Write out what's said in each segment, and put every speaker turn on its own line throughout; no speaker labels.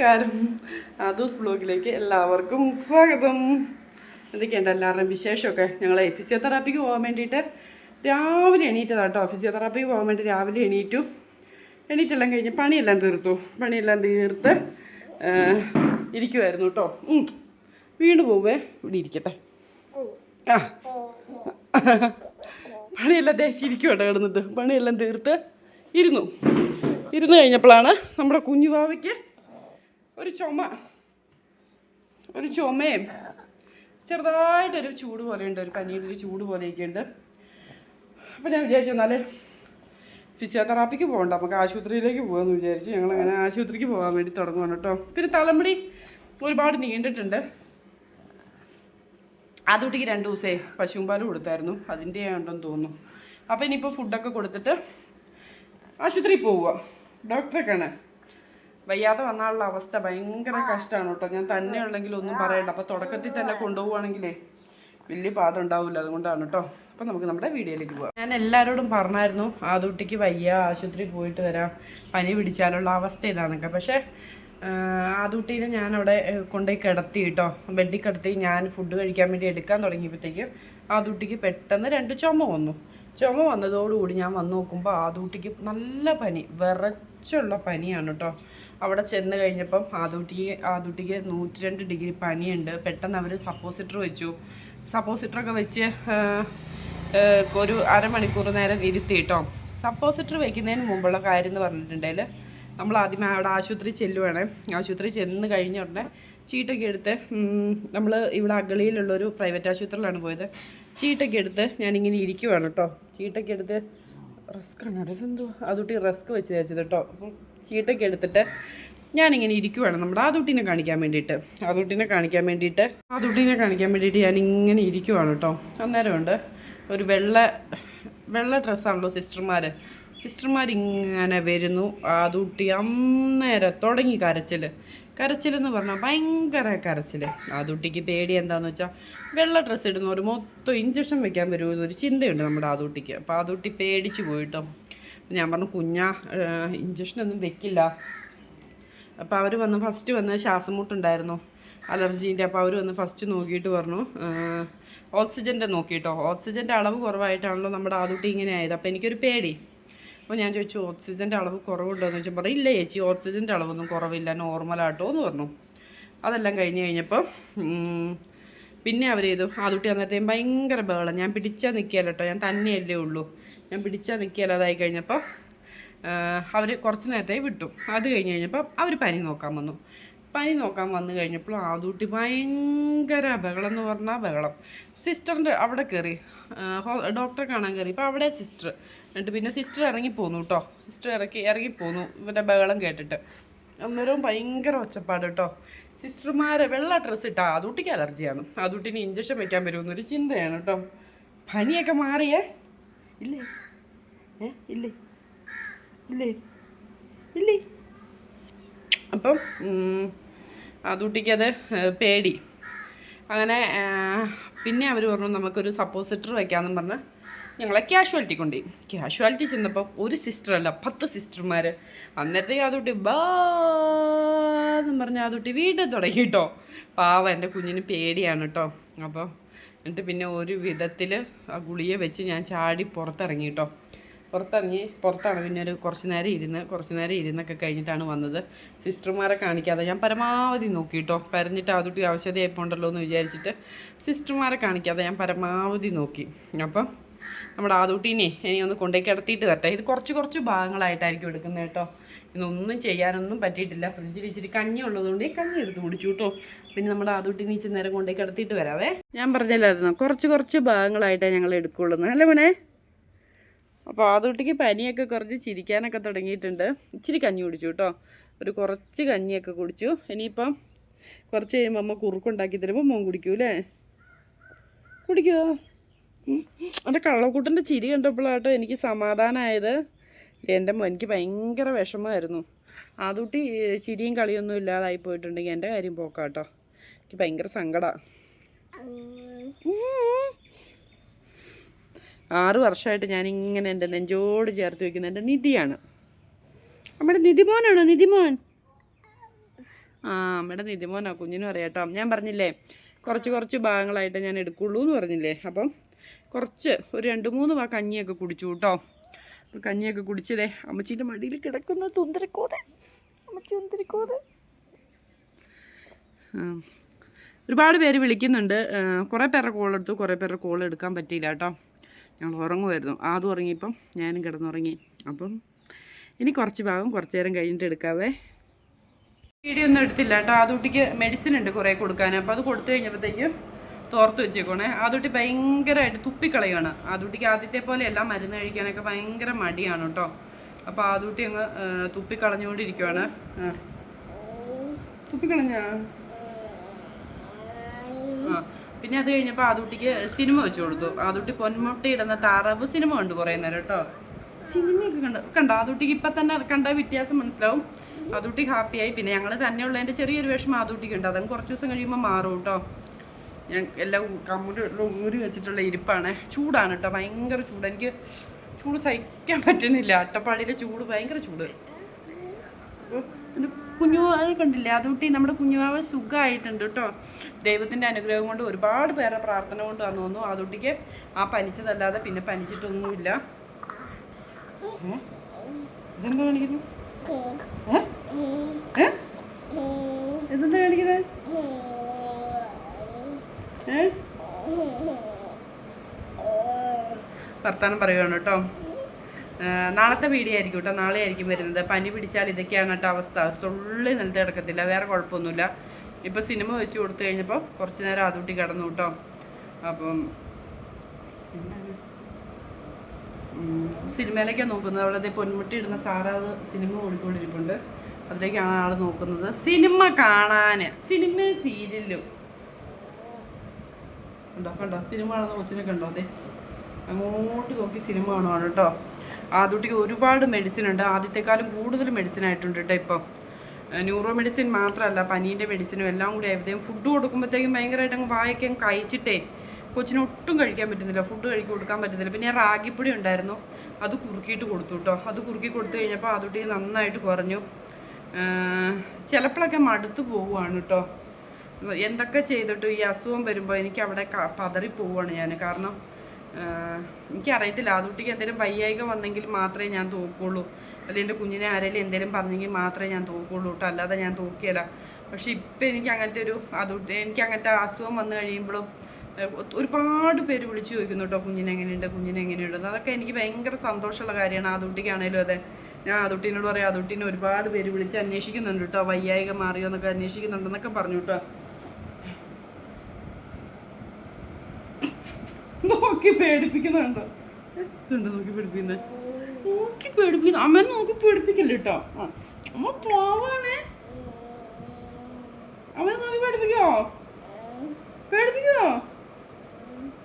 നമസ്കാരം. ആദൂസ് ബ്ലോഗിലേക്ക് എല്ലാവർക്കും സ്വാഗതം. എന്തൊക്കെയുണ്ട് എല്ലാവരുടെയും വിശേഷമൊക്കെ? ഞങ്ങൾ ഫിസിയോതെറാപ്പിക്ക് പോകാൻ വേണ്ടിയിട്ട് രാവിലെ എണീറ്റതാണ് കേട്ടോ. ഫിസിയോതെറാപ്പിക്ക് പോകാൻ വേണ്ടി രാവിലെ എണീറ്റു. എണീറ്റെല്ലാം കഴിഞ്ഞ് പണിയെല്ലാം തീർത്തു. പണിയെല്ലാം തീർത്ത് ഇരിക്കുമായിരുന്നു കേട്ടോ. വീണ് പോവേ. ഇവിടെ ഇരിക്കട്ടെ. ആ. പണിയെല്ലാം തേച്ചിരിക്കുവാട്ടോ കിടന്നിട്ട്. പണിയെല്ലാം തീർത്ത് ഇരുന്നു. ഇരുന്ന് കഴിഞ്ഞപ്പോഴാണ് നമ്മുടെ കുഞ്ഞുവാവയ്ക്ക് ഒരു ചുമ. ഒരു ചുമയും. ചെറുതായിട്ടൊരു ചൂട് പോലെയുണ്ട് ഒരു പനിയുടെ ഒരു ചൂട് പോലെയൊക്കെ ഉണ്ട് അപ്പോൾ ഞാൻ വിചാരിച്ചു എന്നാൽ ഫിസിയോതെറാപ്പിക്ക് പോകണ്ട. നമുക്ക് ആശുപത്രിയിലേക്ക് പോകാമെന്ന് വിചാരിച്ച്. ഞങ്ങൾ അങ്ങനെ ആശുപത്രിക്ക് പോകാൻ വേണ്ടി തുടങ്ങുകയാണ് കേട്ടോ. പിന്നെ തലമുടി ഒരുപാട് നീണ്ടിട്ടുണ്ട്. ആദ്യകുട്ടിക്ക് രണ്ട് ദിവസമേ പശുവും കൊടുത്തായിരുന്നു. അതിന്റെ ഉണ്ടെന്ന് തോന്നുന്നു. അപ്പോൾ ഇനിയിപ്പോൾ ഫുഡൊക്കെ കൊടുത്തിട്ട് ആശുപത്രിയിൽ പോവുക. ഡോക്ടറെ കാണാൻ വയ്യാതെ വന്നാലുള്ള അവസ്ഥ ഭയങ്കര കഷ്ടമാണ് കേട്ടോ ഞാൻ തന്നെ ഉള്ളെങ്കിൽ ഒന്നും പറയണ്ട. അപ്പോൾ തുടക്കത്തിൽ തന്നെ കൊണ്ടുപോവുകയാണെങ്കിലേ വലിയ പാഠം ഉണ്ടാവില്ല അതുകൊണ്ടാണ് കേട്ടോ അപ്പോൾ നമുക്ക് നമ്മുടെ വീഡിയോയിലേക്ക് പോകാം ഞാൻ എല്ലാവരോടും പറഞ്ഞായിരുന്നു ആദൂട്ടിക്ക് വയ്യ ആശുപത്രി പോയിട്ട് വരാം പനി പിടിച്ചാലുള്ള അവസ്ഥ ഇതാണൊക്കെ പക്ഷേ ആദുട്ടീനെ ഞാൻ അവിടെ കൊണ്ടുപോയി കിടത്തി കേട്ടോ ബെഡിൽ കിടത്തി ഞാൻ ഫുഡ് കഴിക്കാൻ വേണ്ടി എടുക്കാൻ തുടങ്ങിയപ്പോഴത്തേക്കും ആദൂട്ടിക്ക് പെട്ടെന്ന് രണ്ട് ചുമ വന്നു. ചുമ വന്നതോടുകൂടി ഞാൻ വന്നു നോക്കുമ്പോൾ ആദൂട്ടിക്ക് നല്ല പനി വിറച്ചുള്ള പനിയാണ് കേട്ടോ അവിടെ ചെന്ന് കഴിഞ്ഞപ്പം ആദൂട്ടിക്ക് ആദൂട്ടിക്ക് നൂറ്റി രണ്ട് ഡിഗ്രി പനിയുണ്ട്. പെട്ടെന്ന് അവർ സപ്പോസിറ്റർ വെച്ചു. സപ്പോസിറ്ററൊക്കെ വെച്ച് ഒരു അരമണിക്കൂർ നേരം ഇരുത്തി കേട്ടോ സപ്പോസിറ്റർ വെക്കുന്നതിന് മുമ്പുള്ള കാര്യം എന്ന് പറഞ്ഞിട്ടുണ്ടെങ്കിൽ നമ്മൾ ആദ്യമേ അവിടെ ആശുപത്രി ചെല്ലുവാണേ. ആശുപത്രി ചെന്ന് കഴിഞ്ഞ ഉടനെ ചീട്ടൊക്കെ എടുത്ത് നമ്മൾ ഇവിടെ അഗളിയിലുള്ളൊരു പ്രൈവറ്റ് ആശുപത്രിയിലാണ് പോയത്. ചീട്ടൊക്കെ എടുത്ത് ഞാനിങ്ങനെ ഇരിക്കുവാണ് കേട്ടോ. ചീട്ടൊക്കെ എടുത്ത് റിസ്ക് ആണ്. അതെന്തോ എന്തോ റിസ്ക് വെച്ച് തേച്ചത് കേട്ടോ. അപ്പം ചീട്ടൊക്കെ എടുത്തിട്ട് ഞാനിങ്ങനെ ഇരിക്കുവാണ്. നമ്മുടെ ആദുട്ടിനെ കാണിക്കാൻ വേണ്ടിയിട്ട്. ആദുട്ടിനെ കാണിക്കാൻ വേണ്ടിയിട്ട് ആദുട്ടിനെ കാണിക്കാൻ വേണ്ടിയിട്ട് ഞാനിങ്ങനെ ഇരിക്കുവാണ് കേട്ടോ. അന്നേരമുണ്ട്. ഒരു വെള്ള വെള്ള ഡ്രസ്സാണല്ലോ സിസ്റ്റർമാർ ഇങ്ങനെ വരുന്നു. ആദുട്ടി അന്നേരം തുടങ്ങി കരച്ചിൽ കരച്ചിലെന്ന് പറഞ്ഞാൽ ഭയങ്കര കരച്ചിൽ ആദുട്ടിക്ക് പേടി എന്താന്ന് വെച്ചാൽ വെള്ള ഡ്രസ്സ് ഇടുന്ന ഒരു മൊത്തം ഇഞ്ചക്ഷൻ വെക്കാൻ വരുമെന്നൊരു ചിന്തയുണ്ട് നമ്മുടെ ആദുട്ടിക്ക് അപ്പോൾ ആദുട്ടി പേടിച്ച് പോയിട്ടോ ഞാൻ പറഞ്ഞു കുഞ്ഞാ ഇഞ്ചക്ഷനൊന്നും വെക്കില്ല. അപ്പോൾ അവർ വന്ന് ഫസ്റ്റ് വന്ന് ശ്വാസം മുട്ടുണ്ടായിരുന്നു അലർജീന്റെ. അപ്പോൾ അവർ വന്ന് ഫസ്റ്റ് നോക്കിയിട്ട് പറഞ്ഞു ഓക്സിജന്റെ നോക്കിയിട്ടോ? ഓക്സിജന്റെ അളവ് കുറവായിട്ടാണല്ലോ നമ്മുടെ ആദ്യത്തെ ഇങ്ങനെ ആയത്. അപ്പോൾ എനിക്കൊരു പേടി. അപ്പോൾ ഞാൻ ചോദിച്ചു ഓക്സിജന്റെ അളവ് കുറവുണ്ടോ എന്ന് ചോദിച്ചാൽ പറഞ്ഞു ഇല്ല ചേച്ചി ഓക്സിജന്റെ അളവൊന്നും കുറവില്ല നോർമലാട്ടോ എന്ന് പറഞ്ഞു. അതെല്ലാം കഴിഞ്ഞ് കഴിഞ്ഞപ്പോൾ പിന്നെ അവർ ചെയ്തു. ആദ്യത്തെ അന്നത്തേയും ഭയങ്കര ബഹളം. ഞാൻ പിടിച്ചാൽ നിൽക്കിയല്ലോ കേട്ടോ ഞാൻ തന്നെയല്ലേ ഉള്ളൂ. ഞാൻ പിടിച്ചാൽ നിൽക്കുകയല്ല അതായി കഴിഞ്ഞപ്പോൾ അവർ കുറച്ച് നേരത്തെ വിട്ടു. അത് കഴിഞ്ഞ് കഴിഞ്ഞപ്പോൾ അവർ പനി നോക്കാൻ വന്നു. പനി നോക്കാൻ വന്നു കഴിഞ്ഞപ്പോൾ ആദൂട്ടി ഭയങ്കര ബഹളം എന്ന് പറഞ്ഞാൽ ബഹളം. സിസ്റ്ററിന്റെ അവിടെ കയറി ഡോക്ടറെ കാണാൻ കയറി ഇപ്പോൾ അവിടെ സിസ്റ്റർ. എന്നിട്ട് പിന്നെ സിസ്റ്റർ ഇറങ്ങി പോന്നു കേട്ടോ സിസ്റ്റർ ഇറക്കി ഇറങ്ങി പോന്നു ഇവന്റെ ബഹളം കേട്ടിട്ട്. അന്നേരവും ഭയങ്കര ഒച്ചപ്പാട് കേട്ടോ സിസ്റ്റർമാരെ വെള്ള ഡ്രസ്സ് ഇട്ടാൽ ആദൂട്ടിക്ക് അലർജിയാണ്. ആദൂട്ടിന് ഇഞ്ചക്ഷൻ വെക്കാൻ വരുമെന്നൊരു ചിന്തയാണ് കേട്ടോ പനിയൊക്കെ മാറിയേ ഇല്ലേ? ഏ ഇല്ലേ? ഇല്ലേ? ഇല്ലേ? അപ്പം അതുട്ടിക്കത് പേടി. അങ്ങനെ പിന്നെ അവർ പറഞ്ഞു നമുക്കൊരു സപ്പോസിറ്റർ വയ്ക്കാമെന്ന് പറഞ്ഞ് ഞങ്ങളെ ക്യാഷ്വാലിറ്റി കൊണ്ടുപോയി ക്യാഷ്വാലിറ്റി ചെന്നപ്പോൾ ഒരു സിസ്റ്റർ അല്ല പത്ത് സിസ്റ്റർമാർ അന്നത്തെ അതുട്ടി ബാന്നും പറഞ്ഞ് അതുട്ടി വീണ്ടും തുടങ്ങി കേട്ടോ. പാവ എന്റെ കുഞ്ഞിന് പേടിയാണ് കേട്ടോ. അപ്പോൾ എന്നിട്ട് പിന്നെ ഒരു വിധത്തിൽ ആ ഗുളിയെ വെച്ച് ഞാൻ ചാടി പുറത്തിറങ്ങി കേട്ടോ പുറത്തിറങ്ങി പുറത്താണ് പിന്നെ ഒരു കുറച്ച് നേരം ഇരുന്ന് കുറച്ച് നേരം ഇരുന്നൊക്കെ കഴിഞ്ഞിട്ടാണ് വന്നത്. സിസ്റ്റർമാരെ കാണിക്കാതെ ഞാൻ പരമാവധി നോക്കി കേട്ടോ പരഞ്ഞിട്ട് ആദ്യട്ടി ആവശ്യതയായിപ്പോണ്ടല്ലോ എന്ന് വിചാരിച്ചിട്ട് സിസ്റ്റർമാരെ കാണിക്കാതെ ഞാൻ പരമാവധി നോക്കി. അപ്പം നമ്മുടെ ആദൂട്ടീനെ ഇനി ഒന്ന് കൊണ്ടുപോയി കിടത്തിയിട്ട് വരട്ടെ. ഇത് കുറച്ച് കുറച്ച് ഭാഗങ്ങളായിട്ടായിരിക്കും എടുക്കുന്നത് കേട്ടോ ഇതൊന്നും ചെയ്യാനൊന്നും പറ്റിയിട്ടില്ല. ഫ്രിഡ്ജിൽ ഇച്ചിരി കഞ്ഞി ഉള്ളതുകൊണ്ട് ഈ കഞ്ഞി എടുത്ത് കുടിച്ചു കേട്ടോ. പിന്നെ നമ്മുടെ ആദൂട്ടീനെ ഇച്ചിരി നേരം കൊണ്ടേ കിടത്തിയിട്ട് വരാവേ. ഞാൻ പറഞ്ഞില്ലായിരുന്നു. കുറച്ച് കുറച്ച് ഭാഗങ്ങളായിട്ടേ ഞങ്ങൾ എടുക്കുള്ളൂ അല്ലേ മോനെ? അപ്പോൾ ആദൂട്ടിക്ക് പനിയൊക്കെ കുറച്ച് ചിരിക്കാനൊക്കെ തുടങ്ങിയിട്ടുണ്ട്. ഇച്ചിരി കഞ്ഞി കുടിച്ചു കേട്ടോ. ഒരു കുറച്ച് കഞ്ഞിയൊക്കെ കുടിച്ചു. ഇനിയിപ്പം കുറച്ച് കഴിയുമ്പോൾ അമ്മ കുറുക്കുണ്ടാക്കി തരുമ്പോൾ മോൻ കുടിക്കൂ അല്ലേ? കുടിക്കുമോ എന്റെ കള്ളക്കൂട്ടന്റെ ചിരി കണ്ടപ്പോഴാട്ടോ എനിക്ക് സമാധാനമായത് എന്റെ എനിക്ക് ഭയങ്കര വിഷമമായിരുന്നു. ആദൂട്ടി ചിരിയും കളിയൊന്നും ഇല്ലാതായി പോയിട്ടുണ്ടെങ്കിൽ എന്റെ കാര്യം പോക്കാട്ടോ എനിക്ക് ഭയങ്കര സങ്കടമാണ് ആറ് വർഷമായിട്ട് ഞാനിങ്ങനെ എന്റെ നെഞ്ചോട് ചേർത്ത് വെക്കുന്ന എന്റെ നിധിയാണ്. നമ്മുടെ നിധിമോനാണോ നിധിമോൻ? ആ അമ്മയുടെ നിധിമോനാ കുഞ്ഞിനും അറിയാട്ടോ. ഞാൻ പറഞ്ഞില്ലേ കുറച്ച് കുറച്ച് ഭാഗങ്ങളായിട്ട് ഞാൻ എടുക്കുള്ളൂ എന്ന് പറഞ്ഞില്ലേ? അപ്പം കുറച്ച് ഒരു രണ്ട് മൂന്ന് വാ കഞ്ഞിയൊക്കെ കുടിച്ചു കേട്ടോ. അപ്പോൾ കഞ്ഞിയൊക്കെ കുടിച്ചതേ. അമ്മച്ചീന്റെ മടിയിൽ കിടക്കുന്ന തുന്തരക്കോതെ അമ്മച്ചി തുന്തരക്കോതെ ഒരുപാട് പേര് വിളിക്കുന്നുണ്ട്. കുറേ പേരുടെ കോൾ എടുത്തു. കുറേ പേരുടെ കോൾ എടുക്കാൻ പറ്റിയില്ല കേട്ടോ. ഞങ്ങൾ ഉറങ്ങുമായിരുന്നു. ആദ്യം ഉറങ്ങിയപ്പം ഞാനും കിടന്നുറങ്ങി. അപ്പം ഇനി കുറച്ച് ഭാഗം കുറച്ച് നേരം കഴിഞ്ഞിട്ട് എടുക്കാവേ. വീഡിയോ ഒന്നും എടുത്തില്ല കേട്ടോ. ആദൂട്ടിക്ക് മെഡിസിൻ ഉണ്ട് കുറേ കൊടുക്കാൻ. അപ്പോൾ അത് കൊടുത്തു കഴിഞ്ഞപ്പോഴത്തേക്ക് തോർത്ത് വെച്ചേക്കോണേ ആദൂട്ടി ഭയങ്കരമായിട്ട് തുപ്പിക്കളയാണ് ആദൂട്ടിക്ക് ആദ്യത്തെ പോലെ എല്ലാം മരുന്ന് കഴിക്കാനൊക്കെ ഭയങ്കര മടിയാണ് കേട്ടോ. അപ്പോൾ ആദൂട്ടി അങ്ങ് തുപ്പിക്കളഞ്ഞുകൊണ്ടിരിക്കുവാണ്. തുപ്പിക്കളഞ്ഞാ? പിന്നെ അത് കഴിഞ്ഞപ്പോൾ ആദൂട്ടിക്ക് സിനിമ വെച്ചു കൊടുത്തു. ആദുട്ടി പൊന്മുട്ടയിടുന്ന താറാവ് സിനിമ കണ്ടു കുറേ നേരം കേട്ടോ. സിനിമയൊക്കെ കണ്ടു. കണ്ടോ? ആദൂട്ടിക്ക് ഇപ്പം തന്നെ കണ്ട വ്യത്യാസം മനസ്സിലാവും. ആദൂട്ടി ഹാപ്പിയായി. പിന്നെ ഞങ്ങൾ തന്നെയുള്ളതിന്റെ ചെറിയൊരു വിഷമം ആദൂട്ടിക്ക് ഉണ്ട്. അതങ്ങ് കുറച്ച് ദിവസം കഴിയുമ്പോൾ മാറും കേട്ടോ. ഞാൻ എല്ലാം കമ്മുടി ഊരി വെച്ചിട്ടുള്ള ഇരിപ്പാണ്. ചൂടാണ് കേട്ടോ ഭയങ്കര ചൂട്. എനിക്ക് ചൂട് സഹിക്കാൻ പറ്റുന്നില്ല. അട്ടപ്പാടിയിലെ ചൂട് ഭയങ്കര ചൂട്. കുഞ്ഞുവാവ് കണ്ടില്ലേ? അതുകൂട്ടി നമ്മുടെ കുഞ്ഞുവാവ് സുഖമായിട്ടുണ്ട് കേട്ടോ ദൈവത്തിന്റെ അനുഗ്രഹം കൊണ്ട് ഒരുപാട് പേരെ പ്രാർത്ഥന കൊണ്ട് വന്നു തോന്നുന്നു അതുട്ടിക്ക് ആ പനിച്ചതല്ലാതെ പിന്നെ പനിച്ചിട്ടൊന്നുമില്ല? ഇതെന്താ കാണിക്കുന്നു? ഇതെന്താ കാണിക്കുന്നത് വർത്താനം പറയുകയാണ് കേട്ടോ. നാളത്തെ വീഡിയോ ആയിരിക്കും കേട്ടോ. നാളെ ആയിരിക്കും വരുന്നത്. പനി പിടിച്ചാൽ ഇതൊക്കെയാണ് കേട്ടോ അവസ്ഥ. തുള്ളി നിലത്ത് കിടക്കത്തില്ല. വേറെ കുഴപ്പമൊന്നുമില്ല. ഇപ്പം സിനിമ വെച്ച് കൊടുത്തു കഴിഞ്ഞപ്പോൾ കുറച്ച് നേരം അതുകൂട്ടി കിടന്നു കേട്ടോ. അപ്പം? സിനിമയിലേക്കാണ് നോക്കുന്നത്. അവിടെ അതേ പൊന്മുട്ടി ഇടുന്ന സാറാവ് സിനിമ ഓടിക്കൊണ്ടിരിപ്പുണ്ട്. അതിലേക്കാണ് ആൾ നോക്കുന്നത്. സിനിമ കാണാൻ സിനിമ സീരിയലും കണ്ടോ കണ്ടോ? സിനിമ കാണുന്ന കൊച്ചിനെ കണ്ടോ? അതെ അങ്ങോട്ട് നോക്കി സിനിമ കാണുവാണ് കേട്ടോ. ആദ്യട്ടിക്ക് ഒരുപാട് മെഡിസിൻ ഉണ്ട്. ആദ്യത്തെക്കാളും കൂടുതൽ മെഡിസിൻ ആയിട്ടുണ്ട് കേട്ടോ ഇപ്പം. ന്യൂറോ മെഡിസിൻ മാത്രമല്ല പനീന്റെ മെഡിസിനും എല്ലാം കൂടി ആയപ്പോഴത്തേക്കും ഫുഡ് കൊടുക്കുമ്പോഴത്തേക്കും ഭയങ്കരമായിട്ട് അങ്ങ് വായൊക്കെ അങ്ങ് കഴിച്ചിട്ടേ കൊച്ചിന് ഒട്ടും കഴിക്കാൻ പറ്റുന്നില്ല. ഫുഡ് കഴിക്കി കൊടുക്കാൻ പറ്റുന്നില്ല. പിന്നെ റാഗിപ്പൊടി ഉണ്ടായിരുന്നു. അത് കുറുക്കിയിട്ട് കൊടുത്തു കേട്ടോ. അത് കുറുക്കി കൊടുത്തു കഴിഞ്ഞപ്പോൾ ആദ്യട്ടി നന്നായിട്ട് കുറഞ്ഞു. ചിലപ്പോഴൊക്കെ മടുത്തു പോവുകയാണ് കേട്ടോ. എന്തൊക്കെ ചെയ്തിട്ടും ഈ അസുഖം വരുമ്പോൾ എനിക്ക് അവിടെ പതറി പോവുകയാണ് ഞാൻ കാരണം എനിക്ക് എനിക്കറിയത്തില്ല. ആദൂട്ടിക്ക് എന്തെങ്കിലും വയ്യായിക വന്നെങ്കിൽ മാത്രമേ ഞാൻ തോക്കുള്ളൂ. അല്ലെങ്കിൽ എന്റെ കുഞ്ഞിനെ ആരെങ്കിലും എന്തെങ്കിലും പറഞ്ഞെങ്കിൽ മാത്രമേ ഞാൻ തോക്കുള്ളൂ കേട്ടോ അല്ലാതെ ഞാൻ തോക്കിയല്ല പക്ഷെ ഇപ്പം എനിക്ക് അങ്ങനത്തെ ഒരു ആദൂട്ടി എനിക്ക് അങ്ങനത്തെ അസുഖം വന്നു കഴിയുമ്പോഴും ഒരുപാട് പേര് വിളിച്ചു ചോദിക്കുന്നു കേട്ടോ കുഞ്ഞിനെങ്ങനെയുണ്ട് കുഞ്ഞിനെങ്ങനെയുണ്ട് അതൊക്കെ എനിക്ക് ഭയങ്കര സന്തോഷമുള്ള കാര്യമാണ്. ആദൂട്ടിക്കാണേലും അതെ. ഞാൻ അതുട്ടിനോട് പറയാം അതുട്ടിനെ ഒരുപാട് പേര് വിളിച്ച് അന്വേഷിക്കുന്നുണ്ട് കേട്ടോ വയ്യായിക മാറിയോ എന്നൊക്കെ അന്വേഷിക്കുന്നുണ്ടെന്നൊക്കെ പറഞ്ഞു കേട്ടോ നോക്കി പേടിപ്പിക്കുന്നുണ്ടോ. ഇതുണ്ട് നോക്കി പേടിപ്പിക്കുന്നത് നോക്കി പേടിപ്പിക്കുന്നു. അമ്മ നോക്കി പേടിപ്പിക്കല്ല കേട്ടോ അമ്മ പോവാണേ. അമ്മ നോക്കി പേടിപ്പിക്കോ? പേടിപ്പിക്കോ?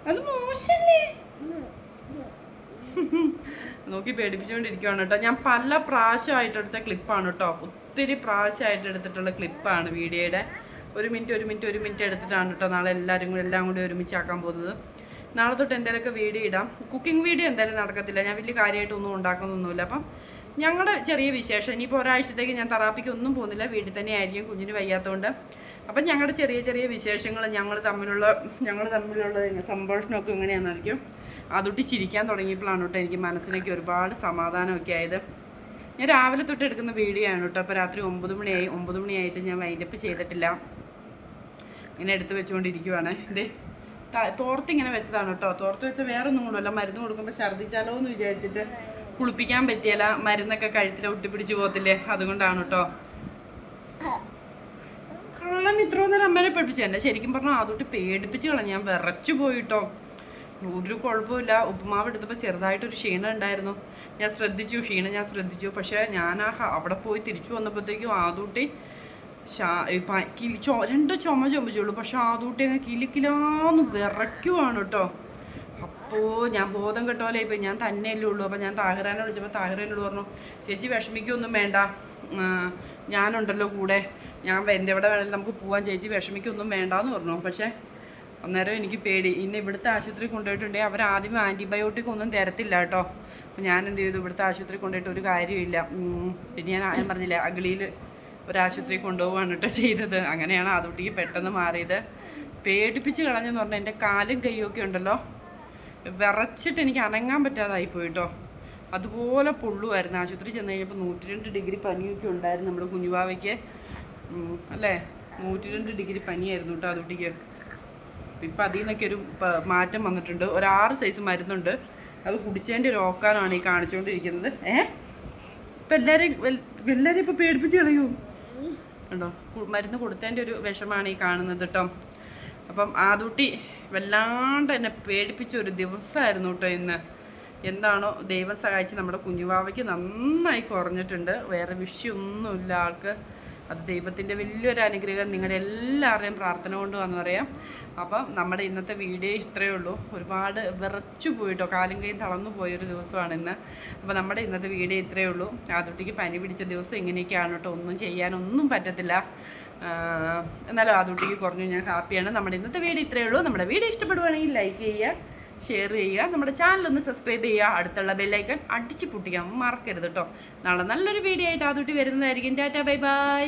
അത് മോശല്ലേ? നോക്കി പേടിപ്പിച്ചുകൊണ്ടിരിക്കുകയാണ് കേട്ടോ ഞാൻ പല പ്രാവശ്യമായിട്ട് എടുത്ത ക്ലിപ്പാണ് കേട്ടോ ഒത്തിരി പ്രാവശ്യമായിട്ട് എടുത്തിട്ടുള്ള ക്ലിപ്പാണ് വീഡിയോയുടെ. ഒരു മിനിറ്റ് ഒരു മിനിറ്റ് ഒരു മിനിറ്റ് എടുത്തിട്ടാണ് കേട്ടോ നാളെ എല്ലാവരും കൂടി എല്ലാം കൂടി ഒരുമിച്ചാക്കാൻ പോകുന്നത്. നാളെ തൊട്ട് എന്തെങ്കിലുമൊക്കെ വീഡിയോ ഇടാം. കുക്കിംഗ് വീഡിയോ എന്തായാലും നടക്കത്തില്ല. ഞാൻ വലിയ കാര്യമായിട്ടൊന്നും ഉണ്ടാക്കുന്നൊന്നുമില്ല. അപ്പം ഞങ്ങളുടെ ചെറിയ വിശേഷം ഇനിയിപ്പോൾ ഒരാഴ്ചത്തേക്ക് ഞാൻ തെറാപ്പിക്ക് ഒന്നും പോകുന്നില്ല. വീട്ടിൽ തന്നെ ആയിരിക്കും കുഞ്ഞിന് വയ്യാത്തതുകൊണ്ട് അപ്പം ഞങ്ങളുടെ ചെറിയ ചെറിയ വിശേഷങ്ങൾ ഞങ്ങൾ തമ്മിലുള്ള ഞങ്ങൾ തമ്മിലുള്ള സംഭാഷണമൊക്കെ എങ്ങനെയാണെന്നായിരിക്കും അതൊട്ടി ചിരിക്കാൻ തുടങ്ങിയപ്പോഴാണ് കേട്ടോ എനിക്ക് മനസ്സിലേക്ക് ഒരുപാട് സമാധാനമൊക്കെ ആയത്. ഞാൻ രാവിലെ തൊട്ട് എടുക്കുന്ന വീഡിയോ ആണ് കേട്ടോ. അപ്പോൾ രാത്രി ഒമ്പത് മണിയായി. ഒമ്പത് മണിയായിട്ട് ഞാൻ വൈൻഡപ്പ് ചെയ്തിട്ടില്ല. ഇങ്ങനെ എടുത്ത് വെച്ചുകൊണ്ടിരിക്കുവാണ് ഇത് തോർത്ത് ഇങ്ങനെ വെച്ചതാണ് കേട്ടോ. തോർത്ത് വെച്ച വേറെ ഒന്നും കൊണ്ടുമല്ല മരുന്ന് കൊടുക്കുമ്പോൾ ഛർദ്ദിച്ചാലോ എന്ന് വിചാരിച്ചിട്ട് കുളിപ്പിക്കാൻ പറ്റിയല്ല. മരുന്നൊക്കെ കഴുത്തിലെ ഒട്ടിപ്പിടിച്ച് പോകത്തില്ലേ? അതുകൊണ്ടാണ് കേട്ടോ. കള്ളൻ ഇത്രയും നേരം അമ്മേനെ പഠിപ്പിച്ചു. എന്നെ ശരിക്കും പറഞ്ഞാൽ അതൊട്ട് പേടിപ്പിച്ച് കളഞ്ഞു. ഞാൻ വിറച്ചു പോയിട്ടോ ഒരു കുഴപ്പമില്ല ഉപ്പുമാവ് എടുത്തപ്പോൾ ചെറുതായിട്ടൊരു ക്ഷീണം ഉണ്ടായിരുന്നു. ഞാൻ ശ്രദ്ധിച്ചു. ക്ഷീണം ഞാൻ ശ്രദ്ധിച്ചു. പക്ഷേ ഞാൻ ആ അവിടെ പോയി തിരിച്ചു വന്നപ്പോഴത്തേക്കും ആദൂട്ടി രണ്ട് ചുമ ചുമച്ചുള്ളൂ പക്ഷെ ആദൂട്ടി അങ്ങ് കിലിക്കിലാന്ന് വിറയ്ക്കുവാണ് കേട്ടോ. അപ്പോൾ ഞാൻ ബോധം കെട്ട പോലെ ഇപ്പം ഞാൻ തന്നെയല്ലേ ഉള്ളൂ. അപ്പോൾ ഞാൻ താഹിറാനെ വിളിച്ചപ്പോൾ താഹിറേനോട് പറഞ്ഞു ചേച്ചി വിഷമിക്കൊന്നും വേണ്ട. ഞാനുണ്ടല്ലോ കൂടെ. ഞാൻ എന്റെ എവിടെ വേണമെങ്കിലും നമുക്ക് പോവാൻ ചേച്ചി വിഷമിക്കൊന്നും വേണ്ടാന്ന് പറഞ്ഞു. പക്ഷേ അന്നേരം എനിക്ക് പേടി. ഇന്ന് ഇവിടുത്തെ ആശുപത്രി കൊണ്ടുപോയിട്ടുണ്ടെങ്കിൽ അവർ ആദ്യം ആന്റിബയോട്ടിക് ഒന്നും തരത്തില്ല കേട്ടോ. അപ്പോൾ ഞാൻ എന്ത് ചെയ്തു? ഇവിടുത്തെ ആശുപത്രി കൊണ്ടുപോയിട്ട് ഒരു കാര്യമില്ല പിന്നെ ഞാൻ പറഞ്ഞില്ല അഗളിയിൽ ഒരാശുപത്രി കൊണ്ടുപോവാണ് കേട്ടോ ചെയ്തത്. അങ്ങനെയാണ് അതുട്ടിക്ക് പെട്ടെന്ന് മാറിയത്. പേടിപ്പിച്ച് കളഞ്ഞെന്ന് പറഞ്ഞാൽ എന്റെ കാലും കൈയും ഒക്കെ ഉണ്ടല്ലോ. വിറച്ചിട്ട് എനിക്ക് അനങ്ങാൻ പറ്റാതായി പോയിട്ടോ അതുപോലെ പൊള്ളുമായിരുന്നു ആശുപത്രി ചെന്ന് കഴിഞ്ഞപ്പോൾ നൂറ്റി രണ്ട് ഡിഗ്രി പനിയൊക്കെ ഉണ്ടായിരുന്നു നമ്മുടെ കുഞ്ഞുവാവയ്ക്ക് അല്ലേ? നൂറ്റി രണ്ട് ഡിഗ്രി പനിയായിരുന്നു കേട്ടോ അതുട്ടിക്ക് ഇപ്പം അതിൽ നിന്നൊക്കെ ഒരു മാറ്റം വന്നിട്ടുണ്ട്. ഒരു ആറ് സൈസ് മരുന്നുണ്ട്. അത് കുടിച്ചതിന്റെ ഒരു ഓക്കാനാണ് ഈ കാണിച്ചുകൊണ്ടിരിക്കുന്നത്. ഏഹ് ഇപ്പം എല്ലാവരെയും എല്ലാവരെയും ഇപ്പം പേടിപ്പിച്ച് കളയൂ ഉണ്ടോ മരുന്ന് കൊടുത്തതിന്റെ ഒരു വിഷമാണ് ഈ കാണുന്നത് കേട്ടോ അപ്പം ആദൂട്ടി വല്ലാണ്ട് എന്നെ പേടിപ്പിച്ച ഒരു ദിവസമായിരുന്നു കേട്ടോ ഇന്ന്. എന്താണോ ദൈവം സഹായിച്ച് നമ്മുടെ കുഞ്ഞുവാവയ്ക്ക് നന്നായി കുറഞ്ഞിട്ടുണ്ട്. വേറെ വിഷയമൊന്നുമില്ല ആൾക്ക്. അത് ദൈവത്തിന്റെ വലിയൊരു അനുഗ്രഹം. നിങ്ങളുടെ എല്ലാവരുടെയും പ്രാർത്ഥന കൊണ്ട് വന്നു പറയാം. അപ്പം നമ്മുടെ ഇന്നത്തെ വീഡിയോ ഇത്രയേ ഉള്ളൂ. ഒരുപാട് വിറച്ചു പോയിട്ടോ കാലും കൈയും തളർന്നു പോയൊരു ദിവസമാണ് ഇന്ന്. അപ്പോൾ നമ്മുടെ ഇന്നത്തെ വീഡിയോ ഇത്രയേ ഉള്ളൂ. ആദുട്ടിക്ക് പനി പിടിച്ച ദിവസം ഇങ്ങനെയൊക്കെയാണ് കേട്ടോ. ഒന്നും ചെയ്യാനൊന്നും പറ്റത്തില്ല. എന്നാലും ആദുട്ടിക്ക് കുറഞ്ഞു ഞാൻ ഹാപ്പിയാണ്. നമ്മുടെ ഇന്നത്തെ വീഡിയോ ഇത്രയേ ഉള്ളൂ. നമ്മുടെ വീഡിയോ ഇഷ്ടപ്പെടുവാണെങ്കിൽ ലൈക്ക് ചെയ്യുക ഷെയർ ചെയ്യുക. നമ്മുടെ ചാനൽ ഒന്ന് സബ്സ്ക്രൈബ് ചെയ്യുക. അടുത്തുള്ള ബെല്ലൈക്കൺ അടിച്ച് പൊട്ടിക്കാൻ മറക്കരുത് കേട്ടോ. നാളെ നല്ലൊരു വീഡിയോ ആയിട്ട് ആദുട്ടി വരുന്നതായിരിക്കും. Tata bye bye